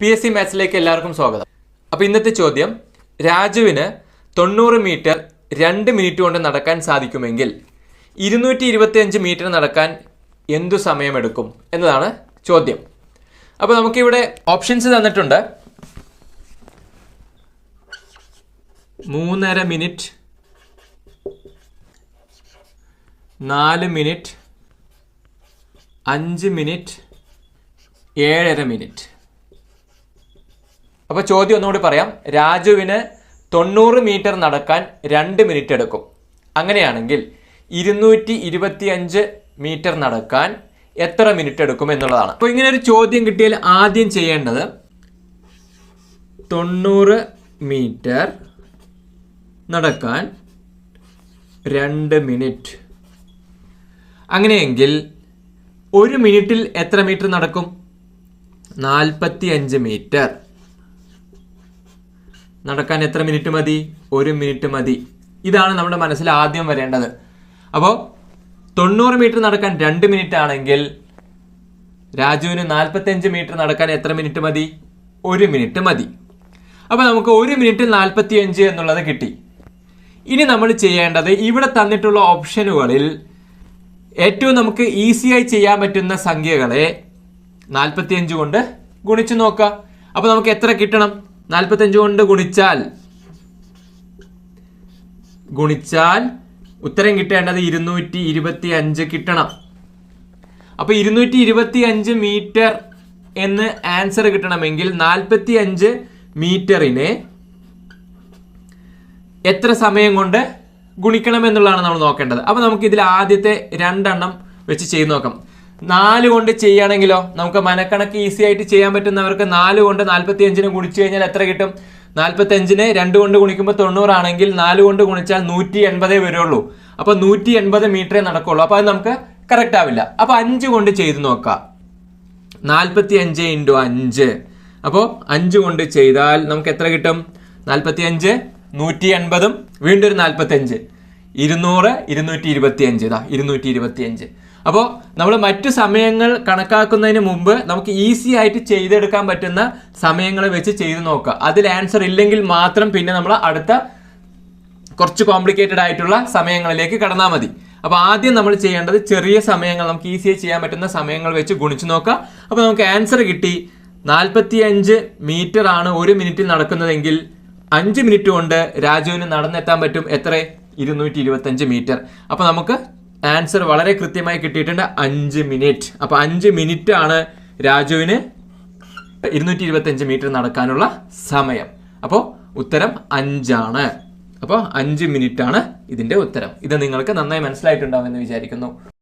P S C മാത്സിലേക്ക് എല്ലാവർക്കും സ്വാഗതം. അപ്പോൾ ഇന്നത്തെ ചോദ്യം രാജുവിന് തൊണ്ണൂറ് മീറ്റർ രണ്ട് മിനിറ്റ് കൊണ്ട് നടക്കാൻ സാധിക്കുമെങ്കിൽ ഇരുന്നൂറ്റി ഇരുപത്തിയഞ്ച് മീറ്റർ നടക്കാൻ എന്തു സമയമെടുക്കും എന്നതാണ് ചോദ്യം. അപ്പോൾ നമുക്കിവിടെ ഓപ്ഷൻസ് തന്നിട്ടുണ്ട്. മൂന്നര മിനിറ്റ് നാല് മിനിറ്റ് അഞ്ച് മിനിറ്റ് ഏഴര മിനിറ്റ്. അപ്പോൾ ചോദ്യം ഒന്നുകൂടി പറയാം. രാജുവിന് തൊണ്ണൂറ് മീറ്റർ നടക്കാൻ രണ്ട് മിനിറ്റ് എടുക്കും. അങ്ങനെയാണെങ്കിൽ ഇരുന്നൂറ്റി ഇരുപത്തിയഞ്ച് മീറ്റർ നടക്കാൻ എത്ര മിനിറ്റ് എടുക്കും എന്നുള്ളതാണ്. അപ്പോൾ ഇങ്ങനെ ഒരു ചോദ്യം കിട്ടിയാൽ ആദ്യം ചെയ്യേണ്ടത് തൊണ്ണൂറ് മീറ്റർ നടക്കാൻ രണ്ട് മിനിറ്റ്. അങ്ങനെയെങ്കിൽ ഒരു മിനിറ്റിൽ എത്ര മീറ്റർ നടക്കും? നാൽപ്പത്തി അഞ്ച് മീറ്റർ. നടക്കാൻ എത്ര മിനിറ്റ് മതി? ഒരു മിനിറ്റ് മതി. ഇതാണ് നമ്മുടെ മനസ്സിൽ ആദ്യം വരേണ്ടത്. അപ്പോൾ തൊണ്ണൂറ് മീറ്റർ നടക്കാൻ രണ്ട് മിനിറ്റ് ആണെങ്കിൽ രാജുവിന് നാൽപ്പത്തഞ്ച് മീറ്റർ നടക്കാൻ എത്ര മിനിറ്റ് മതി? ഒരു മിനിറ്റ് മതി. അപ്പോൾ നമുക്ക് ഒരു മിനിറ്റ് നാൽപ്പത്തി അഞ്ച് എന്നുള്ളത് കിട്ടി. ഇനി നമ്മൾ ചെയ്യേണ്ടത് ഇവിടെ തന്നിട്ടുള്ള ഓപ്ഷനുകളിൽ ഏറ്റവും നമുക്ക് ഈസിയായി ചെയ്യാൻ പറ്റുന്ന സംഖ്യകളെ നാൽപ്പത്തിയഞ്ച് കൊണ്ട് ഗുണിച്ചു നോക്കുക. അപ്പോൾ നമുക്ക് എത്ര കിട്ടണം? നാൽപ്പത്തഞ്ച് കൊണ്ട് ഗുണിച്ചാൽ. ഗുണിച്ചാൽ ഉത്തരം കിട്ടേണ്ടത് ഇരുന്നൂറ്റി ഇരുപത്തി അഞ്ച് കിട്ടണം. അപ്പൊ ഇരുന്നൂറ്റി ഇരുപത്തി അഞ്ച് മീറ്റർ എന്ന് ആൻസർ കിട്ടണമെങ്കിൽ നാൽപ്പത്തി അഞ്ച് മീറ്ററിനെ എത്ര സമയം കൊണ്ട് ഗുണിക്കണം എന്നുള്ളതാണ് നമ്മൾ നോക്കേണ്ടത്. അപ്പോൾ നമുക്ക് ഇതിൽ ആദ്യത്തെ രണ്ടെണ്ണം വെച്ച് ചെയ്ത് നോക്കാം. നാല് കൊണ്ട് ചെയ്യുകയാണെങ്കിലോ? നമുക്ക് മനക്കണക്ക് ഈസി ആയിട്ട് ചെയ്യാൻ പറ്റുന്നവർക്ക് നാല് കൊണ്ട് നാൽപ്പത്തി അഞ്ചിന് ഗുണിച്ചു കഴിഞ്ഞാൽ എത്ര കിട്ടും? നാൽപ്പത്തി അഞ്ചിന് രണ്ട് കൊണ്ട് ഗുണിക്കുമ്പോൾ തൊണ്ണൂറാണെങ്കിൽ നാല് കൊണ്ട് ഗുണിച്ചാൽ നൂറ്റി എൺപതേ വരുള്ളൂ. അപ്പോൾ നൂറ്റി എൺപത് മീറ്ററേ നടക്കുള്ളൂ. അപ്പോൾ അത് നമുക്ക് കറക്റ്റ് ആവില്ല. അപ്പോൾ അഞ്ച് കൊണ്ട് ചെയ്ത് നോക്കാം. നാൽപ്പത്തി അഞ്ച് ഇന്റു അഞ്ച്. അപ്പോൾ അഞ്ച് കൊണ്ട് ചെയ്താൽ നമുക്ക് എത്ര കിട്ടും? നാൽപ്പത്തി അഞ്ച് നൂറ്റി എൺപതും വീണ്ടും ഒരു നാൽപ്പത്തി അഞ്ച് ഇരുന്നൂറ് ഇരുന്നൂറ്റി ഇരുപത്തി അഞ്ച് ഇതാ ഇരുന്നൂറ്റി ഇരുപത്തി അഞ്ച് അപ്പോൾ നമ്മൾ മറ്റു സമയങ്ങൾ കണക്കാക്കുന്നതിന് മുമ്പ് നമുക്ക് ഈസി ആയിട്ട് ചെയ്തെടുക്കാൻ പറ്റുന്ന സമയങ്ങൾ വെച്ച് ചെയ്ത് നോക്കുക. അതിൽ ആൻസർ ഇല്ലെങ്കിൽ മാത്രം പിന്നെ നമ്മൾ അടുത്ത കുറച്ച് കോംപ്ലിക്കേറ്റഡ് ആയിട്ടുള്ള സമയങ്ങളിലേക്ക് കടന്നാൽ മതി. അപ്പോൾ ആദ്യം നമ്മൾ ചെയ്യേണ്ടത് ചെറിയ സമയങ്ങൾ നമുക്ക് ഈസിയായി ചെയ്യാൻ പറ്റുന്ന സമയങ്ങൾ വെച്ച് ഗുണിച്ച് നോക്കുക. അപ്പോൾ നമുക്ക് ആൻസർ കിട്ടി. നാൽപ്പത്തി അഞ്ച് മീറ്റർ ആണ് ഒരു മിനിറ്റിൽ നടക്കുന്നതെങ്കിൽ അഞ്ച് മിനിറ്റ് കൊണ്ട് രാജുവിന് നടന്നെത്താൻ പറ്റും എത്ര? ഇരുന്നൂറ്റി ഇരുപത്തഞ്ച് മീറ്റർ അപ്പോൾ നമുക്ക് ആൻസർ വളരെ കൃത്യമായി കിട്ടിയിട്ടുണ്ട്. അഞ്ച് മിനിറ്റ് അപ്പോൾ അഞ്ച് മിനിറ്റ് ആണ് രാജുവിന് ഇരുന്നൂറ്റി ഇരുപത്തഞ്ച് മീറ്റർ നടക്കാനുള്ള സമയം. അപ്പോൾ ഉത്തരം അഞ്ചാണ്. അപ്പോൾ അഞ്ച് മിനിറ്റ് ആണ് ഇതിന്റെ ഉത്തരം. ഇത് നിങ്ങൾക്ക് നന്നായി മനസ്സിലായിട്ടുണ്ടാവുമെന്ന് വിചാരിക്കുന്നു.